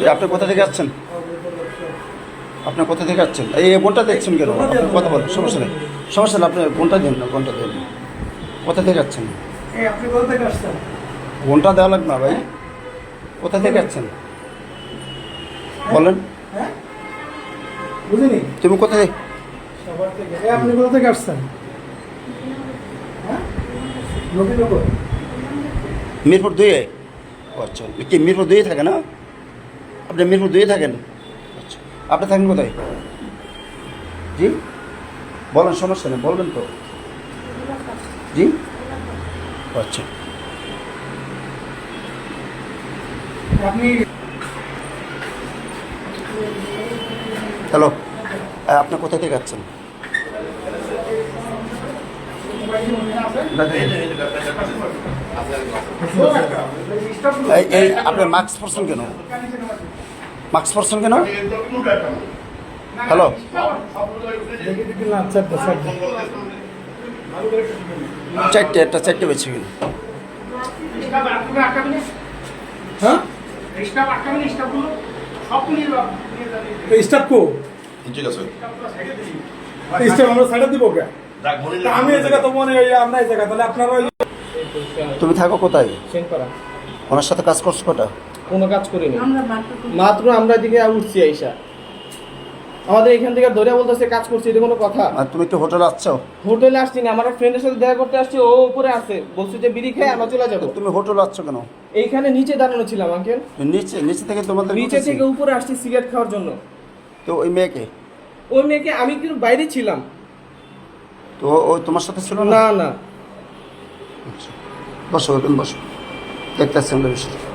এই আপনি কোথা থেকে আসছেন? আপনি কোথা থেকে আসছেন? এই বোনটা দেখছেন কেন? কথা বলেন সমস্যা নেই। সমস্যা নেই আপনি বোনটা দিন না বোনটা দিন কোথা থেকে আসছেন? বোনটা দেওয়া লাগবে না ভাই। কোথা থেকে আসছেন? বলেন। হ্যাঁ? বুঝিনি? তুমি কোথা থেকে? আপনি কোথা থেকে আসছেন? হ্যাঁ? মিরপুর দুইয়ে ও আচ্ছা। কি মিরপুর দুইয়ে থাকে না? আপনি মিরপুর দুয়ে থাকেন? আচ্ছা। আপনি থাকেন কোথায়? জি? বলেন সমস্যা নেই বলবেন তো। জি? আচ্ছা। আপনি হ্যালো আপনি কোথা থেকে যাচ্ছেন এই এই আপনি মাস্ক পরছেন কেন? মাস্ক পরছেন কেন? হ্যালো? চারটে একটা চারটে বেছে গেল হ্যাঁ? স্টাফ কো? ঠিক আছে। স্টাফ আমরা সাইডে দিব কে আমি এই জায়গা তো মনে হয় আপনার এই জায়গা তাহলে আপনারা তুমি থাকো কোথায়? ওনার সাথে কাজ করছ কটা? কোনো কাজ করিনি। মাত্র আমরা এদিকে উঠছি আইসা। আমাদের এখান থেকে ধরে বলতেছে কাজ করছি এটা কোনো কথা। আর তুমি তো হোটেলে আসছো? হোটেলে আসছি না আমার ফ্রেন্ডের সাথে দেখা করতে আসছি ও উপরে আছে। বলছে যে বিড়ি খেয়ে আমরা চলে যাব। তুমি হোটেলে আসছো কেন? এইখানে নিচে দাঁড়ানো ছিলাম আঙ্কেল। নিচে নিচে থেকে তোমাদের নিচে থেকে উপরে আসছি সিগারেট খাওয়ার জন্য। তো ওই মেয়েকে? ওই মেয়েকে আমি কিন্তু বাইরে ছিলাম। তো ও- ও তোমার সাথে ছিল না? না আচ্ছা। বসো বসো। দেখতে আসছি আমরা বিষয়